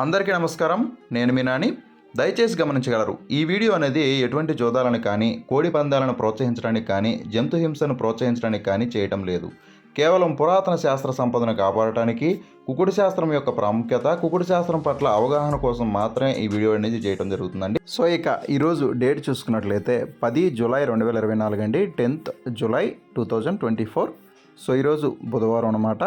అందరికీ నమస్కారం. నేను మీ నాని. దయచేసి గమనించగలరు ఈ వీడియో అనేది ఎటువంటి జోదాలను కానీ కోడి పందాలను ప్రోత్సహించడానికి కానీ జంతు హింసను ప్రోత్సహించడానికి కానీ చేయటం లేదు. కేవలం పురాతన శాస్త్ర సంపదను కాపాడటానికి కుకుడు శాస్త్రం యొక్క ప్రాముఖ్యత కుకుడు శాస్త్రం పట్ల అవగాహన కోసం మాత్రమే ఈ వీడియో అనేది చేయడం జరుగుతుందండి. సో ఇక ఈరోజు డేట్ చూసుకున్నట్లయితే పది జూలై రెండు వేల ఇరవై నాలుగు అండి tenth July two thousand twenty four. So ఈరోజు బుధవారం అనమాట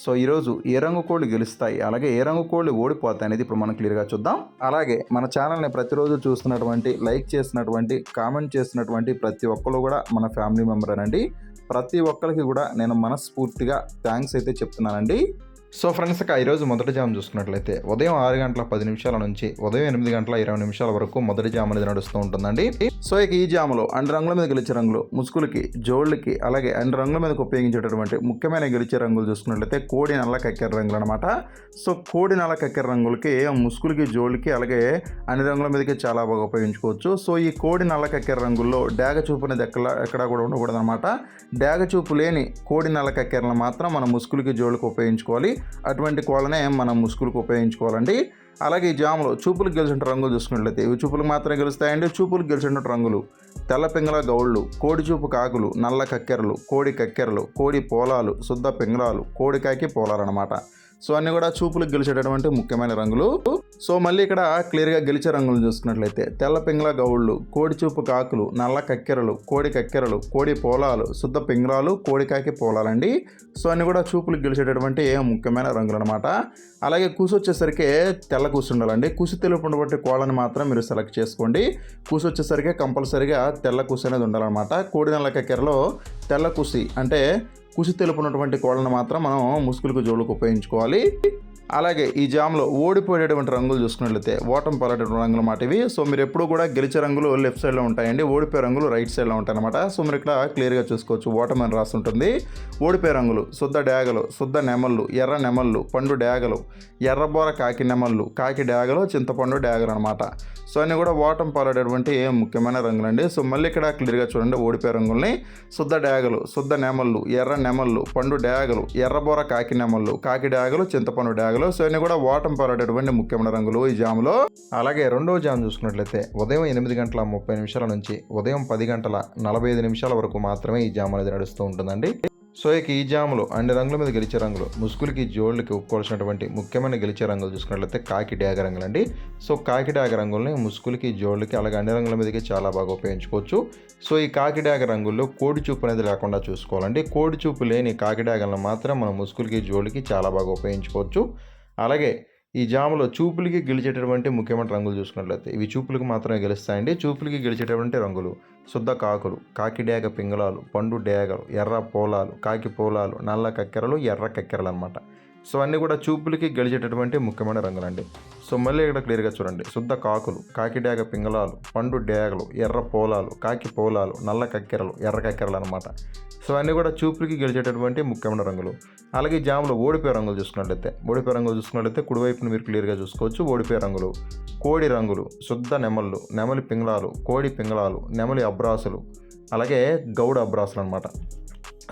సో ఈరోజు ఏ రంగు కోళ్ళు గెలుస్తాయి? అలాగే ఏ రంగు కోళ్ళు ఓడిపోతాయి అనేది ఇప్పుడు మనం క్లియర్గా చూద్దాం. అలాగే మన ఛానల్ని ప్రతిరోజు చూస్తున్నటువంటి లైక్ చేసినటువంటి కామెంట్ చేసినటువంటి ప్రతి ఒక్కరు కూడా మన ఫ్యామిలీ మెంబర్ అనండి ప్రతి ఒక్కరికి కూడా నేను మనస్ఫూర్తిగా థ్యాంక్స్ అయితే చెప్తున్నానండి. సో ఫ్రెండ్స్ ఇక ఈరోజు మొదటి జామ్ చూసుకున్నట్లయితే ఉదయం ఆరు గంటల పది నిమిషాల నుంచి ఉదయం ఎనిమిది గంటల ఇరవై నిమిషాల వరకు మొదటి జామ్ అనేది నడుస్తూ ఉంటుందండి. సో ఇక ఈ జాములో అన్ని రంగుల మీద గెలిచే రంగులు ముసుగులకి జోళ్ళకి అలాగే అండ్ రంగుల మీద ఉపయోగించేటటువంటి ముఖ్యమైన గెలిచే రంగులు చూసుకున్నట్లయితే కోడి నల్ల కక్కెర రంగులు అనమాట సో కోడి నల్ల కక్కెర రంగులకి ముసుగులకి జోళ్ళకి అలాగే అన్ని రంగుల మీదకి చాలా బాగా ఉపయోగించుకోవచ్చు. సో ఈ కోడి నల్ల కక్కెర రంగుల్లో డాగ చూపు అనేది ఎక్కడ ఎక్కడా కూడా ఉండకూడదు అనమాట డాగ చూపు లేని కోడి నల్ల కక్కెరలను మాత్రం మనం ముసుగులకి జోళ్ళకి ఉపయోగించుకోవాలి. అటువంటి కోళ్ళనే మనం ముసుగులకు ఉపయోగించుకోవాలండి. అలాగే ఈ జాములో చూపులకు గెలిచిన రంగులు చూసుకున్నట్లయితే ఇవి చూపులకు మాత్రమే గెలుస్తాయండి. చూపులకు గెలిచిన రంగులు. తెల్ల పింగళ గౌళ్ళు కోడి చూపు కాకులు నల్ల కక్కెరలు కోడి కక్కెరలు కోడి పోలాలు శుద్ధ పింగళాలు కోడికాకి పోలాలు అనమాట సో అన్నీ కూడా చూపులకు గెలిచేటటువంటి ముఖ్యమైన రంగులు. సో మళ్ళీ ఇక్కడ క్లియర్గా గెలిచే రంగులు చూసుకున్నట్లయితే తెల్ల పింగళ గౌళ్ళు కోడి చూపు కాకులు నల్ల కక్కెరలు కోడి కక్కెరలు కోడి పోలాలు శుద్ధ పింగళాలు కోడికాకి పోలాలండి. సో అన్నీ కూడా చూపులు గెలిచేటటువంటి ముఖ్యమైన రంగులు అనమాట అలాగే కూసు వచ్చేసరికి తెల్ల కూసుండాలండి కూసు తెలుపు ఉండబట్టి కోళ్ళని మాత్రం మీరు సెలెక్ట్ చేసుకోండి. కూసు వచ్చేసరికి కంపల్సరీగా తెల్ల కూసు అనేది ఉండాలన్నమాట. కోడి నల్ల కక్కెరలో తెల్ల కూసి అంటే కుసి తెలుపు ఉన్నటువంటి కోళ్ళను మాత్రం మనం ముసుగులకు జోళ్ళకు ఉపయోగించుకోవాలి. అలాగే ఈ జామ్లో ఓడిపోయేటువంటి రంగులు చూసుకున్నట్లయితే ఓటం పాలేటటువంటి రంగులు మాట ఇవి. సో మీరు ఎప్పుడు కూడా గెలిచే రంగులు లెఫ్ట్ సైడ్లో ఉంటాయండి. ఓడిపోయే రంగులు రైట్ సైడ్లో ఉంటాయి అనమాట సో మీరు ఇక్కడ క్లియర్గా చూసుకోవచ్చు. ఓటం అని రాస్తుంటుంది ఓడిపోయే రంగులు శుద్ధ డ్యాగలు శుద్ధ నెమళ్ళు ఎర్ర నెమళ్ళు పండు డ్యాగలు ఎర్రబోర కాకి నెమళ్ళు కాకి డ్యాగలు చింతపండు డ్యాగలు అనమాట సో అన్నీ కూడా ఓటం పాలేటటువంటి ముఖ్యమైన రంగులండి. సో మళ్ళీ ఇక్కడ క్లియర్గా చూడండి ఓడిపోయే రంగుల్ని. శుద్ధ డ్యాగలు శుద్ధ నెమళ్ళు ఎర్ర నెమళ్ళు పండు డ్యాగలు ఎర్రబోర కాకి నెమళ్ళు కాకి డ్యాగలు చింతపండు డ్యాగలు సో ఇవన్నీ కూడా వాటం పాలేటటువంటి ముఖ్యమైన రంగులు ఈ జాములో. అలాగే రెండవ జామ్ చూసుకున్నట్లయితే ఉదయం ఎనిమిది గంటల ముప్పై నిమిషాల నుంచి ఉదయం పది గంటల నలభై ఐదు నిమిషాల వరకు మాత్రమే ఈ జామ్ అనేది నడుస్తూ ఉంటుందండి. సో ఇక ఈ జాములు అన్ని రంగుల మీద గెలిచే రంగులు ముసుగులకి జోళ్ళకి ఒప్పుకోవాల్సినటువంటి ముఖ్యమైన గెలిచే రంగులు చూసుకున్నట్లయితే కాకి డ్యాగ రంగులు అండి. సో కాకి డ్యాగ రంగుల్ని ముసుగులకి జోళ్ళకి అలాగే అన్ని రంగుల మీదకి చాలా బాగా ఉపయోగించుకోవచ్చు. సో ఈ కాకి డ్యాగ రంగుల్లో కోడి చూపు అనేది లేకుండా చూసుకోవాలండి. కోడి చూపు లేని కాకి డ్యాగలను మాత్రం మనం ముసుగులకి జోళ్ళకి చాలా బాగా ఉపయోగించుకోవచ్చు. అలాగే ఈ జాములో చూపులకి గెలిచేటటువంటి ముఖ్యమైన రంగులు చూసుకున్నట్లయితే ఇవి చూపులకు మాత్రమే గెలుస్తాయండి. చూపులకి గెలిచేటటువంటి రంగులు శుద్ధ కాకులు కాకి డేగ పింగళాలు పండు డేగలు ఎర్ర పోలాలు కాకి పోలాలు నల్ల కక్కెరలు ఎర్ర కక్కెరలు అనమాట సో అన్నీ కూడా చూపులకి గెలిచేటటువంటి ముఖ్యమైన రంగులండి. సో మళ్ళీ ఇక్కడ క్లియర్గా చూడండి. శుద్ధ కాకులు కాకి డేగ పింగళాలు పండు డేగలు ఎర్ర పోలాలు కాకి పోలాలు నల్ల కక్కెరలు ఎర్ర కక్కెరలు అనమాట సో అన్నీ కూడా చూపులకి గెలిచేటటువంటి ముఖ్యమైన రంగులు. అలాగే జాములో ఓడిపోయే రంగులు చూసుకున్నట్లయితే ఓడిపోయే రంగులు చూసుకున్నట్లయితే కుడివైపున మీరు క్లియర్గా చూసుకోవచ్చు. ఓడిపోయే రంగులు కోడి రంగులు శుద్ధ నెమళ్ళు నెమలి పింగళాలు కోడి పింగళాలు నెమలి అబ్రాసులు అలాగే గౌడ అబ్రాసులు అనమాట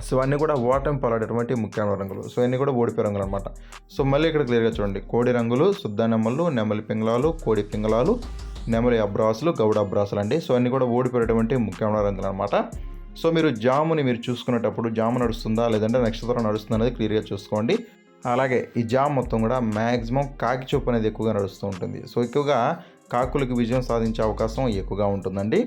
సో అన్నీ కూడా ఓటమి పాలాడేటువంటి ముఖ్యమైన రంగులు. సో అన్నీ కూడా ఓడిపోయే రంగులు అనమాట సో మళ్ళీ ఇక్కడ క్లియర్గా చూడండి. కోడి రంగులు శుద్ధ నెమళ్ళు నెమలి పింగళాలు కోడి పింగళాలు నెమలి అబ్రాసులు గౌడ అబ్రాసులు అండి. సో అన్నీ కూడా ఓడిపోయేటువంటి ముఖ్యమైన రంగులు అనమాట సో మీరు జాముని మీరు చూసుకునేటప్పుడు జాము నడుస్తుందా లేదంటే నక్షత్రం నడుస్తుందా అనేది క్లియర్గా చూసుకోండి. అలాగే ఈ జామ్ మొత్తం కూడా మ్యాక్సిమం కాకి చూపు అనేది ఎక్కువగా నడుస్తూ ఉంటుంది. సో ఎక్కువగా కాకులకు విజయం సాధించే అవకాశం ఎక్కువగా ఉంటుందండి.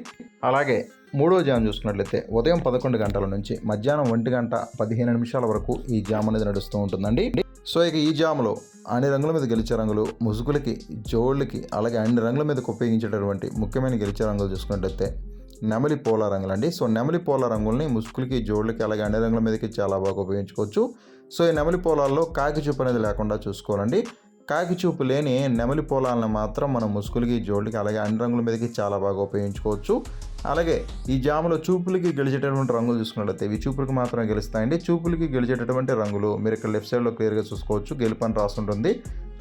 అలాగే మూడో జామ్ చూసుకున్నట్లయితే ఉదయం పదకొండు గంటల నుంచి మధ్యాహ్నం ఒంటి గంట పదిహేను నిమిషాల వరకు ఈ జామ్ అనేది నడుస్తూ ఉంటుందండి. సో ఇక ఈ జాములో అన్ని రంగుల మీద గెలిచే రంగులు ముసుగులకి జోళ్ళకి అలాగే అన్ని రంగుల మీదకి ఉపయోగించేటటువంటి ముఖ్యమైన గెలిచే రంగులు చూసుకున్నట్లయితే నెమలి పోల రంగులండి. సో నెమలి పోల రంగుల్ని ముసుగులకి జోళ్ళకి అలాగే అన్ని రంగుల మీదకి చాలా బాగా ఉపయోగించుకోవచ్చు. సో ఈ నెమలి పోలాల్లో కాకి చూపు అనేది లేకుండా చూసుకోవాలండి. కాకిచూపు లేని నెమలి పొలాలను మాత్రం మనం ముసుగులకి జోళ్ళకి అలాగే అన్ని రంగుల మీదకి చాలా బాగా ఉపయోగించుకోవచ్చు. అలాగే ఈ జాములో చూపులకి గెలిచేటటువంటి రంగులు చూసుకున్నట్లయితే ఇవి చూపులకి మాత్రమే గెలుస్తాయండి. చూపులకి గెలిచేటటువంటి రంగులు మీరు ఇక్కడ లెఫ్ట్ సైడ్లో క్లియర్గా చూసుకోవచ్చు. గెలుపు అని రాస్తుంటుంది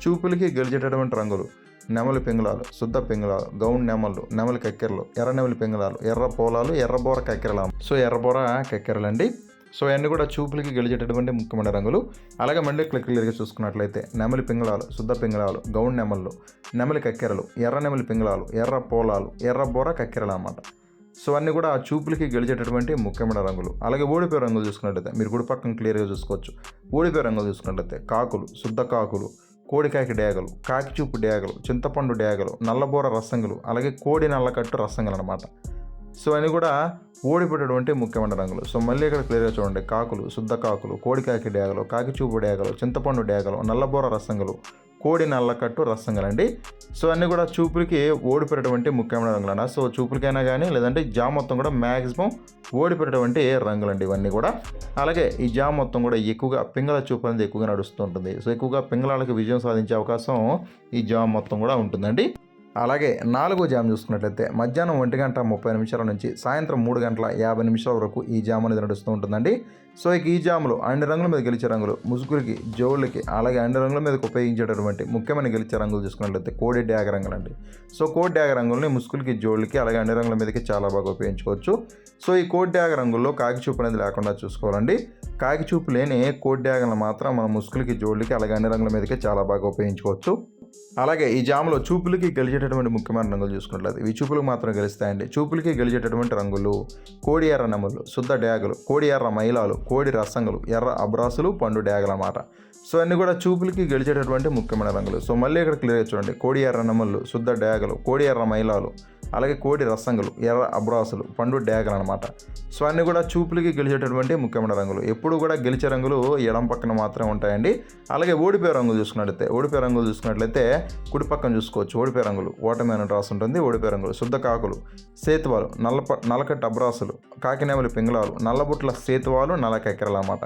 చూపులకి గెలిచేటటువంటి రంగులు నెమలి పింగళాలు శుద్ధ పింగళాలు గౌన్ నెమలు నెమలి కక్కెరలు ఎర్ర నెమలి పింగళాలు ఎర్ర పోలాలు ఎర్రబోర కక్కెరలు. సో ఎర్రబోర కక్కెరలు అండి సో అవన్నీ కూడా చూపులకి గెలిచేటటువంటి ముఖ్యమైన రంగులు. అలాగే మళ్ళీ క్లిక్ క్లియర్గా చూసుకున్నట్లయితే నెమలి పింగళాలు శుద్ధ పింగళాలు గౌండ్ నెమళ్ళు నెమలి కక్కెరలు ఎర్ర నెమలి పింగళాలు ఎర్ర పోలాలు ఎర్ర బోర కక్కెరలు అన్నమాట. సో అన్నీ కూడా ఆ చూపులకి గెలిచేటటువంటి ముఖ్యమైన రంగులు. అలాగే ఓడిపోయే రంగులు చూసుకున్నట్లయితే మీరు గుడి పక్కన క్లియర్గా చూసుకోవచ్చు. ఓడిపోయే రంగులు చూసుకున్నట్లయితే కాకులు శుద్ధ కాకులు కోడికాకి డేగలు కాకి చూపు డేగలు చింతపండు డేగలు నల్లబోర రసంగులు అలాగే కోడి నల్లకట్టు రసంగులు అనమాట సో అని కూడా ఓడిపోయేటటువంటి ముఖ్యమైన రంగులు సో మళ్ళీ ఇక్కడ క్లియర్గా చూడండి. కాకులు శుద్ధ కాకులు కోడికాకి డేగలు కాకిచూపు డేగలు చింతపండు డేగలు నల్లబోర రసంగులు కోడి నల్లకట్టు రసంగులు అండి. సో అన్నీ కూడా చూపులకి ఓడిపోయేటువంటి ముఖ్యమైన రంగులు అన్న సో చూపులకైనా కానీ లేదంటే జామ్ మొత్తం కూడా మ్యాక్సిమం ఓడిపోయేటువంటి రంగులండి ఇవన్నీ కూడా. అలాగే ఈ జామ్ మొత్తం కూడా ఎక్కువగా పింగళ చూపు అనేది ఎక్కువగా నడుస్తూ ఉంటుంది. సో ఎక్కువగా పింగళాలకు విజయం సాధించే అవకాశం ఈ జామ్ మొత్తం కూడా ఉంటుందండి. అలాగే నాలుగో జామ్ చూసుకున్నట్లయితే మధ్యాహ్నం ఒంటి గంట ముప్పై నిమిషాల నుంచి సాయంత్రం మూడు గంటల యాభై నిమిషాల వరకు ఈ జామ్ అనేది నడుస్తూ ఉంటుందండి. సో ఇక ఈ జాములు అన్ని రంగుల మీద గెలిచే రంగులు. ముసుగులకి జోళ్ళకి అలాగే అన్ని రంగుల మీదకి ఉపయోగించేటటువంటి ముఖ్యమైన గెలిచే రంగులు చూసుకున్నట్లయితే కోడి డ్యాగ రంగులు అండి సో కోడి డ్యాగ రంగుల్ని ముసుగులకి జోళ్ళకి అలాగే అన్ని రంగుల మీదకి చాలా బాగా ఉపయోగించుకోవచ్చు. సో ఈ కోడి డ్యాగ రంగుల్లో కాకిచూపు అనేది లేకుండా చూసుకోవాలండి. కాకిచూపు లేని కోడి డ్యాగలను మాత్రం మన ముసుగులకి జోళ్ళకి అలాగే అన్ని రంగుల మీదకి చాలా బాగా ఉపయోగించుకోవచ్చు. అలాగే ఈ జాములో చూపులకి గెలిచేటటువంటి ముఖ్యమైన రంగులు చూసుకున్నట్లయితే ఇవి చూపులకు మాత్రం గెలుస్తాయండి. చూపులకి గెలిచేటటువంటి రంగులు కోడి ఎర్ర నెమలు శుద్ధ డ్యాగులు కోడి ఎర్ర మైలాలు కోడి రసంగులు ఎర్ర అబ్రాసులు పండు డ్యాగలు అన్నమాట సో అన్నీ కూడా చూపులకి గెలిచేటటువంటి ముఖ్యమైన రంగులు. సో మళ్ళీ ఇక్కడ క్లియర్గా చూడండి. కోడి ఎర్ర నెమళ్ళు శుద్ధ డ్యాగలు కోడి ఎర్ర మైలాలు అలాగే కోడి రసంగులు ఎర్ర అబ్రాసులు పండు డ్యాగలు అనమాట సో అన్నీ కూడా చూపులకి గెలిచేటటువంటి ముఖ్యమైన రంగులు. ఎప్పుడు కూడా గెలిచే రంగులు ఎడం పక్కన మాత్రమే ఉంటాయండి. అలాగే ఓడిపోయే రంగులు చూసుకున్నట్లయితే ఓడిపోయే రంగులు చూసుకున్నట్లయితే కుడి పక్కన చూసుకోవచ్చు. ఓడిపోయే రంగులు ఓటమి అని రాసి ఉంటుంది ఓడిపోయే రంగులు శుద్ధ కాకులు సేతువాలు నల్లప నల్లకట్ట అబ్రాసులు కాకినేమలి పింగళాలు నల్లబుట్ల సేతువాలు నల్ల కెక్కరలు అన్నమాట.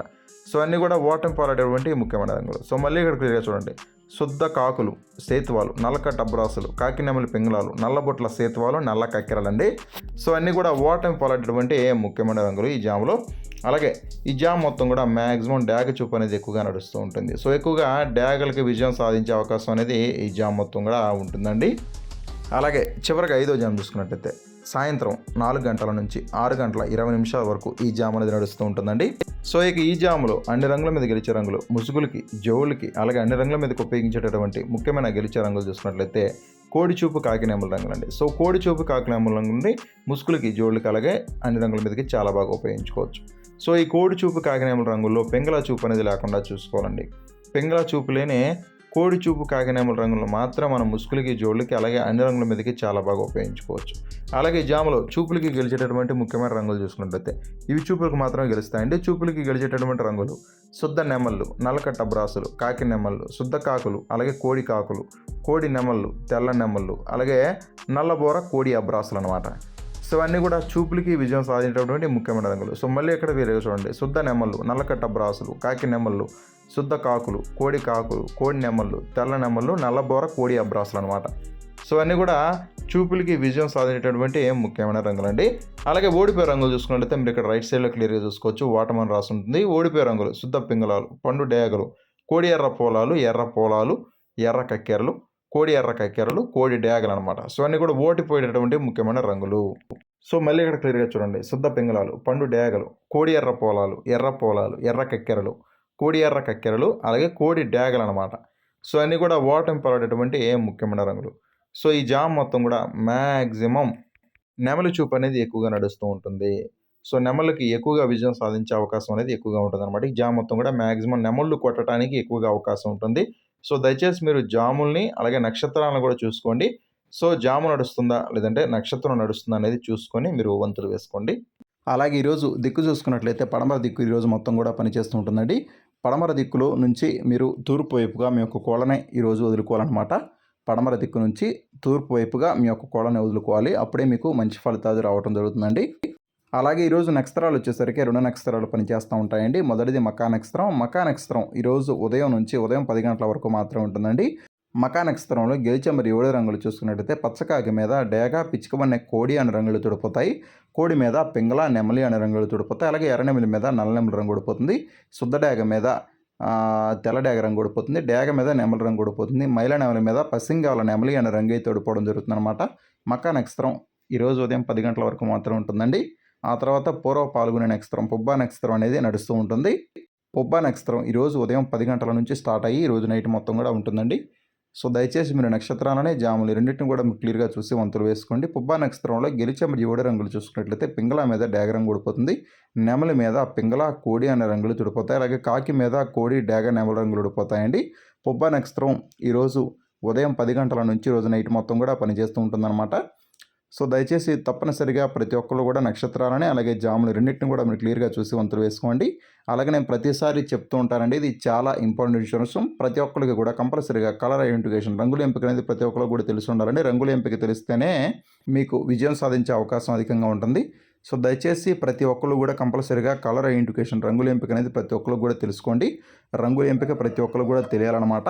సో అన్నీ కూడా ఓటమి పాలేటటువంటి ముఖ్యమైన రంగులు. సో మళ్ళీ ఇక్కడ క్లియర్గా చూడండి. శుద్ధ కాకులు సేతువాలు నల్లకట్ట అబ్రాసులు కాకినెమలి పింగళాలు నల్లబొట్ల సేతువాలు నల్ల కక్కెరలండి సో అన్నీ కూడా ఓటమి పాలేటటువంటి ముఖ్యమైన రంగులు ఈ జామ్లో. అలాగే ఈ జామ్ మొత్తం కూడా మ్యాక్సిమం డ్యాగ చూపు అనేది ఎక్కువగా నడుస్తూ ఉంటుంది. సో ఎక్కువగా డ్యాగలకి విజయం సాధించే అవకాశం అనేది ఈ జామ్ మొత్తం కూడా ఉంటుందండి. అలాగే చివరికి ఐదో జామ్ చూసుకున్నట్టయితే సాయంత్రం నాలుగు గంటల నుంచి ఆరు గంటల ఇరవై నిమిషాల వరకు ఈ జామ్ అనేది నడుస్తూ ఉంటుందండి. సో ఇక ఈ జాములో అన్ని రంగుల మీద గెలిచే రంగులు ముసుగులకి జోళ్ళకి అలాగే అన్ని రంగుల మీదకి ఉపయోగించేటటువంటి ముఖ్యమైన గెలిచే రంగులు చూసుకున్నట్లయితే కోడిచూపు కాకినేముల రంగులు అండి సో కోడిచూపు కాకినేముల రంగు నుండి ముసుగులకి జోళ్ళకి అలాగే అన్ని రంగుల మీదకి చాలా బాగా ఉపయోగించుకోవచ్చు. సో ఈ కోడిచూపు కాకినేముల రంగుల్లో పెంగళ చూపు అనేది లేకుండా చూసుకోవాలండి. పెంగళ చూపులేనే కోడి చూపు కాకినేముల రంగులు మాత్రం మనం ముసుగులకి జోళ్ళకి అలాగే అన్ని రంగుల మీదకి చాలా బాగా ఉపయోగించుకోవచ్చు. అలాగే జాములో చూపులకి గెలిచేటటువంటి ముఖ్యమైన రంగులు చూసుకున్నట్లయితే ఇవి చూపులకు మాత్రమే గెలుస్తాయండి. చూపులకి గెలిచేటటువంటి రంగులు శుద్ధ నెమళ్ళు నల్లకట్ట బ్రాసులు కాకి నెమళ్ళు శుద్ధ కాకులు అలాగే కోడి కాకులు కోడి నెమళ్ళు తెల్ల నెమళ్ళు అలాగే నల్లబోర కోడి అబ్రాసులు అనమాట సో అన్నీ కూడా చూపులకి విజయం సాధించేటటువంటి ముఖ్యమైన రంగులు. సో మళ్ళీ ఇక్కడ వీరే చూడండి. శుద్ధ నెమళ్ళు నల్లకట్ట బ్రాసులు కాకి నెమళ్ళు శుద్ధ కాకులు కోడి కాకులు కోడి నెమళ్ళు తెల్ల నెమళ్ళు నల్లబోర కోడి అబ్రాసులు అనమాట సో అన్నీ కూడా చూపులకి విజయం సాధించేటటువంటి ముఖ్యమైన రంగులు అండి. అలాగే ఓడిపోయే రంగులు చూసుకున్నట్లయితే మీరు ఇక్కడ రైట్ సైడ్లో క్లియర్గా చూసుకోవచ్చు. వాటమని రాసి ఉంటుంది. ఓడిపోయే రంగులు శుద్ధ పింగళాలు పండు డేగలు కోడి ఎర్ర పోలాలు ఎర్ర పోలాలు ఎర్ర కక్కెరలు కోడి ఎర్ర కక్కెరలు కోడి డేగలు అనమాట సో అన్నీ కూడా ఓడిపోయేటటువంటి ముఖ్యమైన రంగులు. సో మళ్ళీ ఇక్కడ క్లియర్గా చూడండి. శుద్ధ పింగళాలు పండు డేగలు కోడి ఎర్ర పోలాలు ఎర్ర పోలాలు ఎర్ర కక్కెరలు కోడి ఎర్ర కక్కెరలు అలాగే కోడి డేగలు అనమాట సో అన్నీ కూడా ఓటమి ఏ ముఖ్యమైన రంగులు. సో ఈ జామ్ మొత్తం కూడా మ్యాక్సిమం నెమలి చూపు అనేది ఎక్కువగా నడుస్తూ ఉంటుంది. సో నెమళ్ళకి ఎక్కువగా విజయం సాధించే అవకాశం అనేది ఎక్కువగా ఉంటుంది అనమాట ఈ జామ్ మొత్తం కూడా మ్యాక్సిమం నెమళ్ళు కొట్టడానికి ఎక్కువగా అవకాశం ఉంటుంది. సో దయచేసి మీరు జాముల్ని అలాగే నక్షత్రాలను కూడా చూసుకోండి. సో జాము నడుస్తుందా లేదంటే నక్షత్రం నడుస్తుందా అనేది చూసుకొని మీరు వంతులు వేసుకోండి. అలాగే ఈరోజు దిక్కు చూసుకున్నట్లయితే పడమర దిక్కు ఈరోజు మొత్తం కూడా పనిచేస్తూ ఉంటుందండి. పడమర దిక్కులో నుంచి మీరు తూర్పు వైపుగా మీ యొక్క కోళ్ళనే ఈరోజు వదులుకోవాలన్నమాట. పడమర దిక్కు నుంచి తూర్పు వైపుగా మీ యొక్క కోళ్ళని వదులుకోవాలి. అప్పుడే మీకు మంచి ఫలితాలు రావడం జరుగుతుందండి. అలాగే ఈరోజు నక్షత్రాలు వచ్చేసరికి రెండు నక్షత్రాలు పనిచేస్తూ ఉంటాయండి. మొదటిది మకా నక్షత్రం. మకా నక్షత్రం ఈరోజు ఉదయం నుంచి ఉదయం పది గంటల వరకు మాత్రమే ఉంటుందండి. మకా నక్షత్రంలో గెలిచే మరి ఏడు రంగులు చూసుకున్నట్టయితే పచ్చకాకి మీద డేగ పిచ్చుకబన్నే కోడి అనే రంగులు తుడిపోతాయి. కోడి మీద పింగళ నెమలి అనే రంగులు తుడిపోతాయి. అలాగే ఎర్ర నెమలి మీద నల్ల నెమలి రంగు ఊడిపోతుంది. శుద్ధ డేగ మీద తెల్ల డేగ రంగు ఊడిపోతుంది. డేగ మీద నెమలి రంగు ఊడిపోతుంది. మైల నెమలి మీద పసింగాల నెమలి అనే రంగు అయితే ఊడిపోవడం జరుగుతుంది అనమాట మకా నక్షత్రం ఈరోజు ఉదయం పది గంటల వరకు మాత్రం ఉంటుందండి. ఆ తర్వాత పూర్వ పాల్గొనే నక్షత్రం పుబ్బా నక్షత్రం అనేది నడుస్తూ ఉంటుంది. పుబ్బా నక్షత్రం ఈరోజు ఉదయం పది గంటల నుంచి స్టార్ట్ అయ్యి ఈ రోజు నైట్ మొత్తం కూడా ఉంటుందండి. సో దయచేసి మీరు నక్షత్రాలనే జాములు రెండింటిని కూడా మీరు క్లియర్గా చూసి వంతులు వేసుకోండి. పుబ్బా నక్షత్రంలో గెలిచే మరియు ఏడు రంగులు చూసుకున్నట్లయితే పింగళ మీద డాగ రంగు నెమలి మీద పింగళ కోడి అనే రంగులు చుడిపోతాయి. అలాగే కాకి మీద కోడి డాగ నెమల రంగులు ఉడిపోతాయండి పుబ్బా నక్షత్రం ఈరోజు ఉదయం పది గంటల నుంచి రోజు నైట్ మొత్తం కూడా పనిచేస్తూ ఉంటుందన్నమాట. సో దయచేసి తప్పనిసరిగా ప్రతి ఒక్కరు కూడా నక్షత్రాలని అలాగే జాములు రెండింటిని కూడా మీరు క్లియర్గా చూసి వంతులు వేసుకోండి. అలాగే నేను ప్రతిసారి చెప్తూ ఉంటానండి ఇది చాలా ఇంపార్టెంట్ విషయం ప్రతి ఒక్కరికి కూడా కంపల్సరీగా కలర్ ఐడెంటిఫికేషన్ రంగుల ఎంపిక అనేది ప్రతి ఒక్కరు కూడా తెలిసి ఉండాలండి. రంగుల ఎంపిక తెలిస్తేనే మీకు విజయం సాధించే అవకాశం అధికంగా ఉంటుంది. సో దయచేసి ప్రతి ఒక్కరు కూడా కంపల్సరీగా కలర్ ఐడెంటిఫికేషన్ రంగుల ఎంపిక అనేది ప్రతి ఒక్కరు కూడా తెలుసుకోండి. రంగుల ఎంపిక ప్రతి ఒక్కరు కూడా తెలియాలన్నమాట.